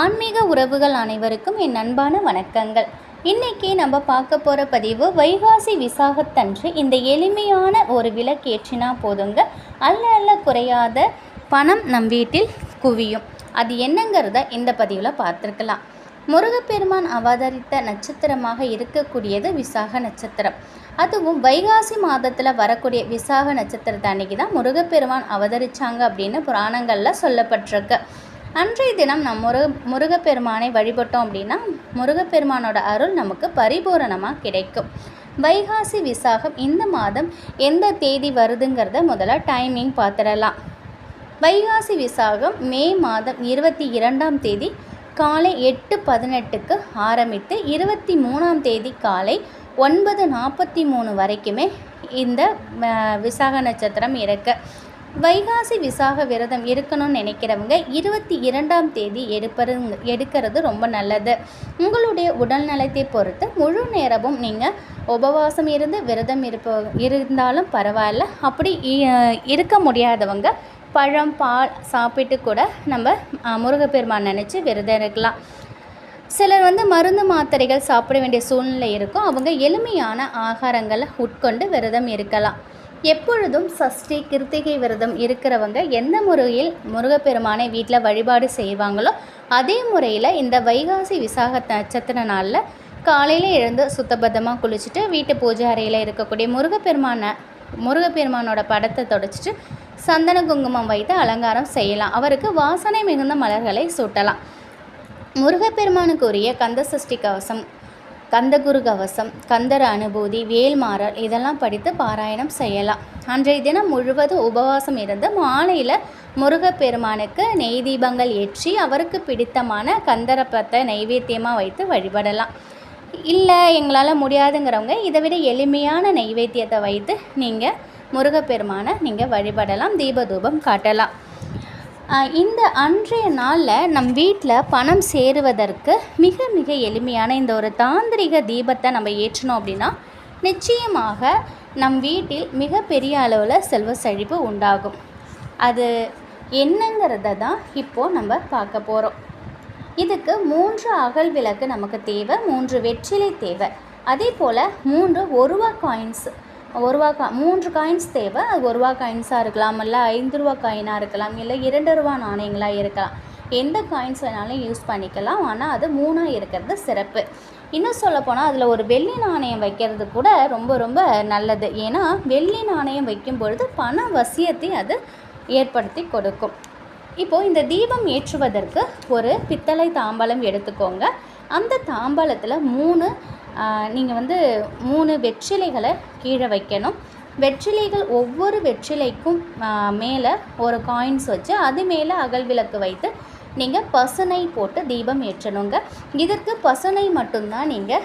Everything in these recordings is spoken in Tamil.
ஆன்மீக உறவுகள் அனைவருக்கும் என் அன்பான வணக்கங்கள். இன்னைக்கு நம்ம பார்க்க போகிற பதிவு வைகாசி விசாகத்தன்று இந்த எளிமையான ஒரு விளக்கேற்றினா போதுங்க. அல்ல அல்ல குறையாத பணம் நம் வீட்டில் குவியும். அது என்னங்கிறத இந்த பதிவில் பார்த்துருக்கலாம். முருகப்பெருமான் அவதரித்த நட்சத்திரமாக இருக்கக்கூடியது விசாக நட்சத்திரம். அதுவும் வைகாசி மாதத்தில் வரக்கூடிய விசாக நட்சத்திரத்தை அன்னைக்கு தான் முருகப்பெருமான் அவதரிச்சாங்க அப்படின்னு புராணங்களில் சொல்லப்பட்டிருக்கு. அன்றைய தினம் நம் முருக முருகப்பெருமானை வழிபட்டோம் அப்படின்னா முருகப்பெருமானோட அருள் நமக்கு பரிபூரணமாக கிடைக்கும். வைகாசி விசாகம் இந்த மாதம் எந்த தேதி வருதுங்கிறத முதல்ல டைமிங் பார்த்துடலாம். வைகாசி விசாகம் மே மாதம் இருபத்தி இரண்டாம் தேதி காலை எட்டு பதினெட்டுக்கு ஆரம்பித்து இருபத்தி மூணாம் தேதி காலை ஒன்பது நாற்பத்தி மூணு வரைக்குமே இந்த விசாக நட்சத்திரம் இருக்கு. வைகாசி விசாக விரதம் இருக்கணும்னு நினைக்கிறவங்க இருபத்தி இரண்டாம் தேதி எடுப்பது எடுக்கிறது ரொம்ப நல்லது. உங்களுடைய உடல் நலத்தை பொறுத்து முழு நேரமும் நீங்கள் உபவாசம் இருந்து விரதம் இருப்ப இருந்தாலும் பரவாயில்ல. அப்படி இ- இருக்க முடியாதவங்க பழம் பால் சாப்பிட்டு கூட நம்ம முருகப்பெருமான் நினச்சி விரதம் இருக்கலாம். சிலர் வந்து மருந்து மாத்திரைகள் சாப்பிட வேண்டிய சூழ்நிலை இருக்கும். அவங்க எளிமையான ஆகாரங்களை உட்கொண்டு விரதம் இருக்கலாம். எப்பொழுதும் சஷ்டி கிருத்திகை விரதம் இருக்கிறவங்க எந்த முறையில் முருகப்பெருமானை வீட்டில் வழிபாடு செய்வாங்களோ அதே முறையில் இந்த வைகாசி விசாக நட்சத்திர நாளில் காலையில் எழுந்து சுத்தபத்தமாக குளிச்சுட்டு வீட்டு பூஜை அறையில் இருக்கக்கூடிய முருகப்பெருமானை முருகப்பெருமானோட படத்தை தொடச்சிட்டு சந்தன குங்குமம் வைத்து அலங்காரம் செய்யலாம். அவருக்கு வாசனை மிகுந்த மலர்களை சூட்டலாம். முருகப்பெருமானுக்கு உரிய கந்த சஷ்டி கவசம் கந்தகுரு கவசம் கந்தர அனுபூதி வேல்மாறல் இதெல்லாம் படித்து பாராயணம் செய்யலாம். அன்றைய தினம் முழுவதும் உபவாசம் இருந்து மாலையில் முருகப்பெருமானுக்கு நெய் தீபங்கள் ஏற்றி அவருக்கு பிடித்தமான கந்தரப்பத்தை நைவேத்தியமாக வைத்து வழிபடலாம். இல்லை எங்களால் முடியாதுங்கிறவங்க இதை விட எளிமையான நைவேத்தியத்தை வைத்து நீங்கள் முருகப்பெருமானை நீங்கள் வழிபடலாம் தீபதூபம் காட்டலாம். இந்த அன்றைய நாளில் நம் வீட்டில் பணம் சேருவதற்கு மிக மிக எளிமையான இந்த ஒரு தாந்திரிக தீபத்தை நம்ம ஏற்றினோம் அப்படின்னா நிச்சயமாக நம் வீட்டில் மிக பெரிய அளவில் செல்வ செழிப்பு உண்டாகும். அது என்னங்கிறத தான் இப்போது நம்ம பார்க்க போகிறோம் இதுக்கு மூன்று அகல் விளக்கு நமக்கு தேவை மூன்று வெற்றிலை தேவை. அதே போல் மூன்று ஒருவா காயின்ஸ் ஒரு ரூபா கா மூன்று காயின்ஸ் தேவை. அது ஒரு ரூபா காயின்ஸாக இருக்கலாம் இல்லை ஐந்து ரூபா காயினாக இருக்கலாம் இல்லை இரண்டு ரூபா நாணயங்களாக இருக்கலாம். எந்த காயின்ஸ் வேணாலும் யூஸ் பண்ணிக்கலாம். ஆனால் அது மூணாக இருக்கிறது சிறப்பு. இன்னும் சொல்லப்போனால் அதில் ஒரு வெள்ளி நாணயம் வைக்கிறது கூட ரொம்ப ரொம்ப நல்லது. ஏன்னா வெள்ளி நாணயம் வைக்கும் பொழுது பண வசியத்தை அது ஏற்படுத்தி கொடுக்கும். இப்போது இந்த தீபம் ஏற்றுவதற்கு ஒரு பித்தளை தாம்பலம் எடுத்துக்கோங்க. அந்த தாம்பலத்தில் மூணு நீங்கள் வந்து மூணு வெற்றிலைகளை கீழே வைக்கணும். வெற்றிலைகள் ஒவ்வொரு வெற்றிலைக்கும் மேலே ஒரு காயின்ஸ் வச்சு அது மேலே அகல் விளக்கு வைத்து நீங்கள் பசுனை போட்டு தீபம் ஏற்றணுங்க. இதற்கு பசுனை மட்டும்தான் நீங்கள்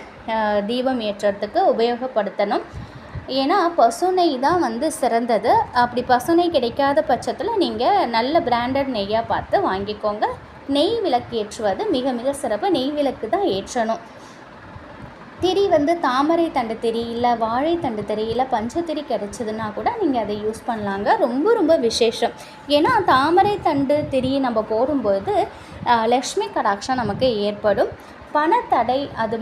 தீபம் ஏற்றுறதுக்கு உபயோகப்படுத்தணும். ஏன்னா பசுனை தான் வந்து சிறந்தது. அப்படி பசுனை கிடைக்காத பட்சத்தில் நீங்கள் நல்ல பிராண்டட் நெய்யாக பார்த்து வாங்கிக்கோங்க. நெய் விளக்கு ஏற்றுவது மிக மிக சிறப்பு. நெய் விளக்கு தான் ஏற்றணும். திரி வந்து தாமரை தண்டு திரி இல்லை வாழைத்தண்டு திரி இல்லை பஞ்சத்திரி கிடச்சிதுன்னா கூட நீங்கள் அதை யூஸ் பண்ணலாங்க. ரொம்ப ரொம்ப விசேஷம். ஏன்னா தாமரை தண்டு திரி நம்ம போடும்போது லக்ஷ்மி கடாட்சம் நமக்கு ஏற்படும். பணத்தடை அது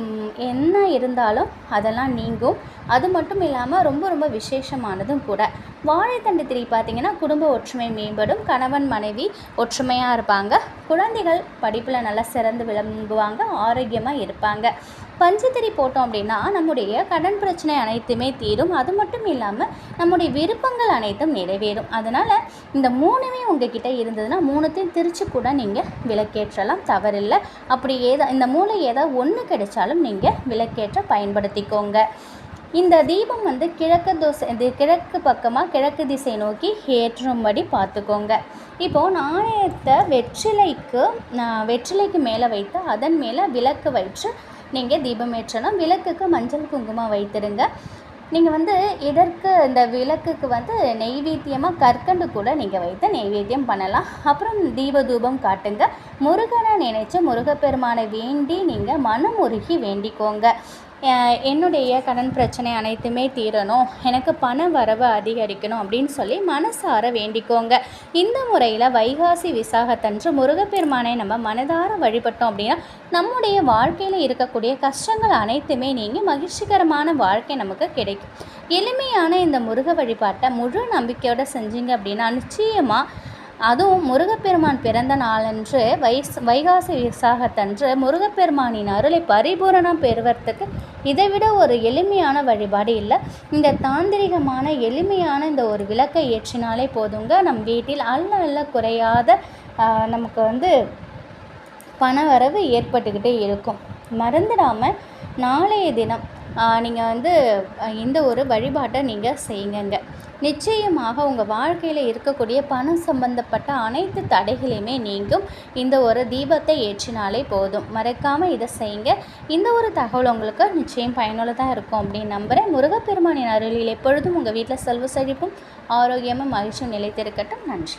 என்ன இருந்தாலும் அதெல்லாம் நீங்கும். அது மட்டும் இல்லாமல் ரொம்ப ரொம்ப விசேஷமானதும் கூட. வாழைத்தண்டு திரி பார்த்தீங்கன்னா குடும்ப ஒற்றுமை மேம்படும். கணவன் மனைவி ஒற்றுமையாக இருப்பாங்க. குழந்தைகள் படிப்பில் நல்லா சிறந்து விளங்குவாங்க ஆரோக்கியமாக இருப்பாங்க. பஞ்சத்திரி போட்டோம் அப்படின்னா நம்முடைய கடன் பிரச்சனை அனைத்துமே தீரும். அது மட்டும் இல்லாமல் நம்முடைய விருப்பங்கள் அனைத்தும் நிறைவேறும். அதனால் இந்த மூணுமே உங்ககிட்ட இருந்ததுன்னா மூணுத்தையும் திரிச்சு கூட நீங்கள் விளக்கேற்றலாம். தவறில்லை. அப்படி ஏதா இந்த மூளை ஏதாவது ஒன்று கிடைச்சாலும் நீங்கள் விளக்கேற்ற பயன்படுத்திக்கோங்க. இந்த தீபம் வந்து கிழக்கு தோசை இது கிழக்கு பக்கமாக கிழக்கு திசை நோக்கி ஏற்றும்படி பார்த்துக்கோங்க. இப்போது நாணயத்தை வெற்றிலைக்கு வெற்றிலைக்கு மேலே வைத்து அதன் மேலே விளக்கு வைத்து நீங்கள் தீபம் ஏற்றணும். விளக்குக்கு மஞ்சள் குங்குமம் வைத்திருங்க. நீங்கள் வந்து இதற்கு இந்த விளக்குக்கு வந்து நெய்வேத்தியமாக கற்கண்டு கூட நீங்கள் வைத்து நெய்வேத்தியம் பண்ணலாம். அப்புறம் தீப தூபம் காட்டுங்க. முருகனை நினைச்சு முருகப்பெருமானை வேண்டி நீங்கள் மனம் உருகி வேண்டிக்கோங்க. என்னுடைய கடன் பிரச்சனை அனைத்துமே தீரணும். எனக்கு பண வரவு அதிகரிக்கணும் அப்படின்னு சொல்லி மனசார வேண்டிக்கோங்க. இந்த முறையில் வைகாசி விசாகத்தன்று முருகப்பெருமானை நம்ம மனதார வழிபட்டோம் அப்படின்னா நம்முடைய வாழ்க்கையில் இருக்கக்கூடிய கஷ்டங்கள் அனைத்துமே நீங்கி மகிழ்ச்சிகரமான வாழ்க்கை நமக்கு கிடைக்கும். எளிமையான இந்த முருக வழிபாட்டை முழு நம்பிக்கையோடு செஞ்சீங்க அப்படின்னா நிச்சயமாக அதுவும் முருகப்பெருமான் பிறந்த நாளன்று வைஸ் வைகாசி விசாகத்தன்று முருகப்பெருமானின் அருளை பரிபூரணம் பெறுவதற்கு இதைவிட ஒரு எளிமையான வழிபாடு இல்லை. இந்த தாந்திரிகமான எளிமையான இந்த ஒரு விளக்கை ஏற்றினாலே போதுங்க. நம் வீட்டில் அல்ல அல்ல குறையாத நமக்கு வந்து பணவரவு ஏற்பட்டுக்கிட்டே இருக்கும். மறந்துடாமல் நாளைய தினம் நீங்கள் வந்து இந்த ஒரு வழிபாட்டை நீங்கள் செய்யுங்க. நிச்சயமாக உங்கள் வாழ்க்கையில் இருக்கக்கூடிய பணம் சம்பந்தப்பட்ட அனைத்து தடைகளையுமே நீங்கும். இந்த ஒரு தீபத்தை ஏற்றினாலே போதும். மறக்காமல் இதை செய்யுங்க. இந்த ஒரு தகவல் உங்களுக்கு நிச்சயம் பயனுள்ளதாக இருக்கும் அப்படின்னு நம்புகிறேன் முருகப்பெருமானின் அருளில் எப்பொழுதும் உங்கள் வீட்டில் செல்வ செழிப்பும் ஆரோக்கியமும் மகிழ்ச்சியும் நிலைத்திருக்கட்டும். நன்றி.